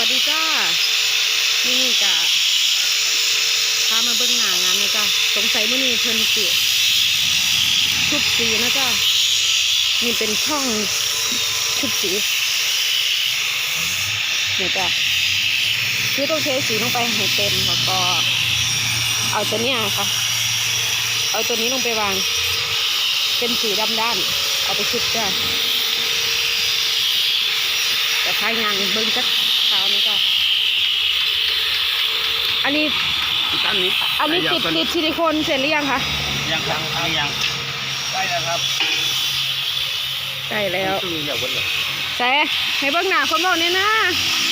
วัสดีจ้านี่จ้ะพามาเบิ้งหน้างานนะจ้ะสงสัยมื่อนี้เพิ่นสิชุบสีนะจ้ะนี่เป็นช่องชุบสีเนี่ยจ้ะคือต้องเทสีลงไปให้เต็มแล้วก็ เอาตัวเนี้ยค่ะ เอาตัวนี้ลงไปวาง เป็นสีดำด้าน เอาไปชุบจ้ะ แต่ท้ายงานเบิ้งจักขาวนะจ๊ะอันนี้อันนี้อันนี้ติดติดซิลิโคนเสร็จหรือยังคะยังครับอันนี้ยังใกล้แล้วครับใกล้แล้วต้องมีเดี๋ยววันเลยแต่ให้เบิ้งหน้าคนบอกเนี่ยนะ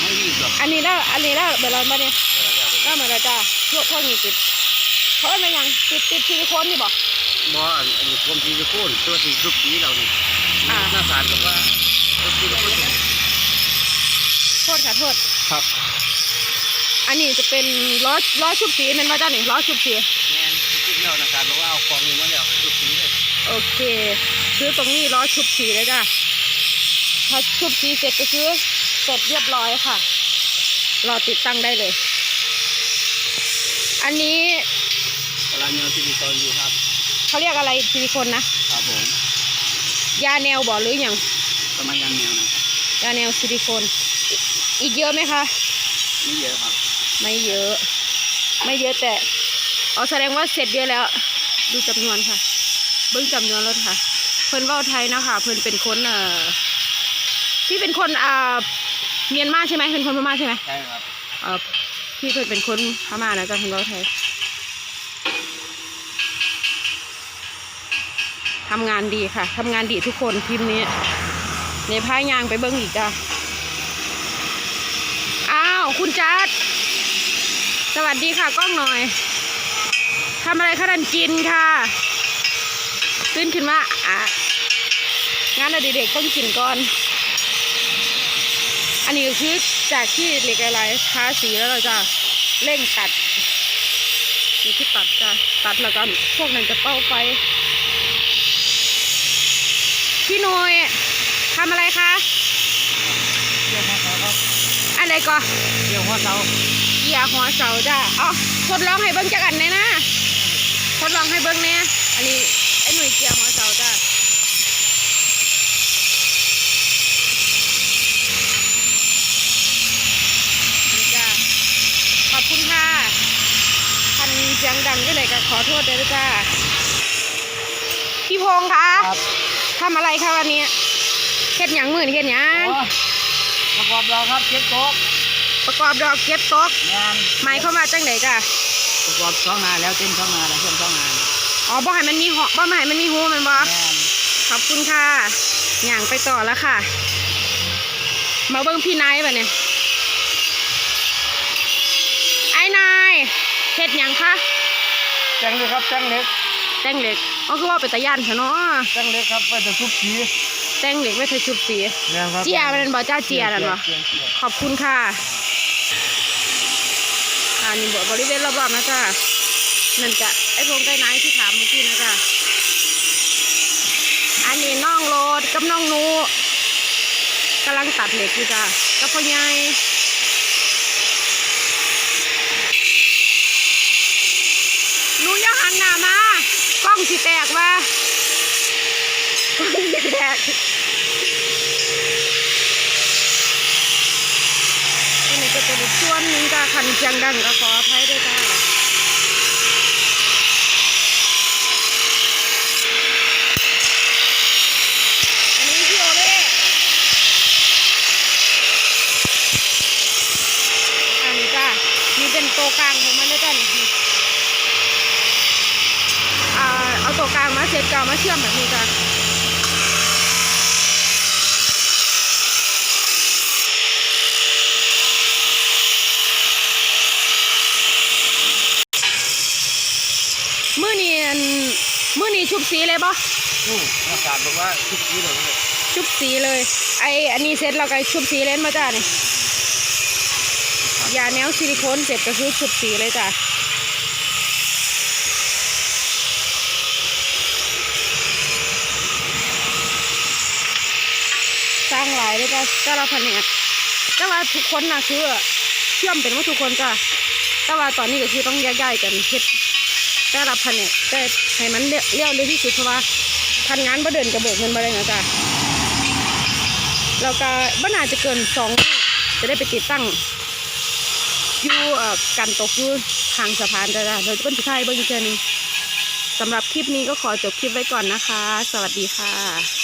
ไม่รีบหรอกอันนี้แล้วอันนี้แล้วเดี๋ยวเรามาเนี่ยเดี๋ยวเดี๋ยวก็เหมือนกันจ้ะพวกพวกนี้ติดเพราะอะไรยังติดติดซิลิโคนนี่บอกบออันอันนี้ความซีลิโคนตัวที่ทุบสีเรานี่อ่าหน้าสารบอกว่าตัวซีลิโคน โทษค่ะโทษ ครับอันนี้จะเป็นล้อล้อชุบสีแมันมาจ้าหนิล้อชุบสี แม่นทุบเดียวหน้าสารบอกว่าเอาของนี้มาแล้วทุบสีเลยโอเคคือตรงนี้ล้อชุบสีเลยจ้ะถ้าชุบสีเสร็จก็คือเสร็จเรียบร้อยค่ะ รอติดตั้งได้เลย อันนี้กำลังยังซิลิโคนอยู่ครับ เขาเรียกอะไรซิลิโคนนะครับผมยาแนวบ่หรืออย่างกำลังยังแนวนะ ยาแนวซิลิโคน อีอีกเยอะไหมคะ ไม่เยอะครับ ไม่เยอะ ไม่เยอะแต่อ๋อแสดงว่าเสร็จเยอะแล้ว ดูจำนวนค่ะ เบิ้งจำนวนรถค่ะ เพิ่นเว้าไทยนะคะเพิ่นเป็นคนเอ่อพี่เป็นคนอ่าเมียนมาใช่ไหมเป็นคนพม่าใช่ไหมใช่ครับเอ่อพี่เพิ่นเป็นคนพม่านะจ๊ะเพิ่นเว้าไทยทำงานดีค่ะทำงานดีทุกคนทีมนี้ในพายางไปเบิ้งอีกจ้ะอ้าว คุณจัด สวัสดีค่ะกล้องหน่อยทำอะไรคะดันกินค่ะตื่นขึ้นมาอะงานอดิเด็กต้องกินก่อน อันนี้ก็คือจากที่เหล็กอะไรทาสีแล้วเราจะเร่งตัดนี่ที่ตัดจะตัดแล้วก็พวกนั้นจะเป้าไฟพี่หนุยทำอะไรคะเกี่ยวหัวเสาครับ อะไรก่อนเกี่ยวหัวเสาเหยียหัวเสาจ้ะอ๋อทดลองให้เบิ้งจักอันเลยนะทดลองให้เบิ้งเนี่ยอันนี้ไอ้หน่วยเกียร์หัวเสาจ้ะนี่จ้ะขอบคุณค่ะคันเสียงดังก็เลยก็ขอโทษด้วยนะจ้าพี่พงษ์คะครับทำอะไรคะวันนี้เฮ็ดหยังมือนี่เฮ็ดหยัง ประกอบเราครับเช็คโต๊ะประกอบดอกเก็บตกงานหมายเข้ามว่าจังไหนจ้ะประกอบสองงานแล้วเต้นสองงานแล้วเชื่อมสองงานอ๋อบ่ให้มันมีหอบ่ให้มันมีหูมันบ่งานขอบคุณค่ะอย่างไปต่อแล้วค่ะ มาเบิ่งพี่นายป่ะเนี่ยไอ้นายเฮ็ดหยังคะแจ้งเลยครับแจ้งเล็กแต่งเหล็กอ๋อคือว่าเป็นตะย่านเถอะเนาะแจ้งเล็กครับไปแต่ทุบสี แต่งเหล็กไว้เธอชุบสีเนี่ยครับเจียมันบ่จ้าเจียนั่นบ่เจียเจียขอบคุณค่ะอ่านี่บริเวณรอบๆนะจ้านั่นจะไอ้พงไก่นายที่ถามเมื่อกี้นะจ้าอันนี้น้องโรดกับน้องนูกำลังตัดเหล็กอยู่จ้ากับพ่อใหญ่หนูอย่าหันหน้ามากล้องสิแตกว่ากล้อง สิแตกอันนี้ก็จะเป็นส่วนหนึ่งจ้าคันเชียงดังก็ขออภัยด้วยจ้าอันนี้พี่โอเล่อันนี้จ้านี่เป็นตัวกลางของมันนะจ้านี่อ่าเอาตัวกลางมาเสร็จก็มาเชื่อมแบบนี้จ้า มื อนี้อันมือนี้ชุบสีเลยปะนี่นักการบอกว่าทุบสีเลย ชุบสีเลย ไออันนี้เสร็จเราก็ชุบสีเล่นมาจ้านี่ยาแนวซิลิโคนเสร็จก็คือชุบสีเลยจ้าสร้างหลายเลยจ้าจ้าเราแผนกแต่ว่าทุกคนนะคือเชื่อมเป็นว่าทุกคนจ้ะแต่ว่าตอนนี้ก็คือต้องแยกย้ายกันเฮ็ด แต่ละแผนกแต่ให้มันเลี้ยวเลยวเร็วที่สุดเพราะว่าทันงานบ่เดินกระเบิกเงินมาเลยนะจ้ะแล้วก็บ่น่าจะเกินสองจะได้ไปติดตั้งอยู่อ่อกันตกอยู่ทางสะพานจ้ะโดยต้นสุดท้ายเบิ่งอีกเทื่นึงสำหรับคลิปนี้ก็ขอจบคลิปไว้ก่อนนะคะ สวัสดีค่ะ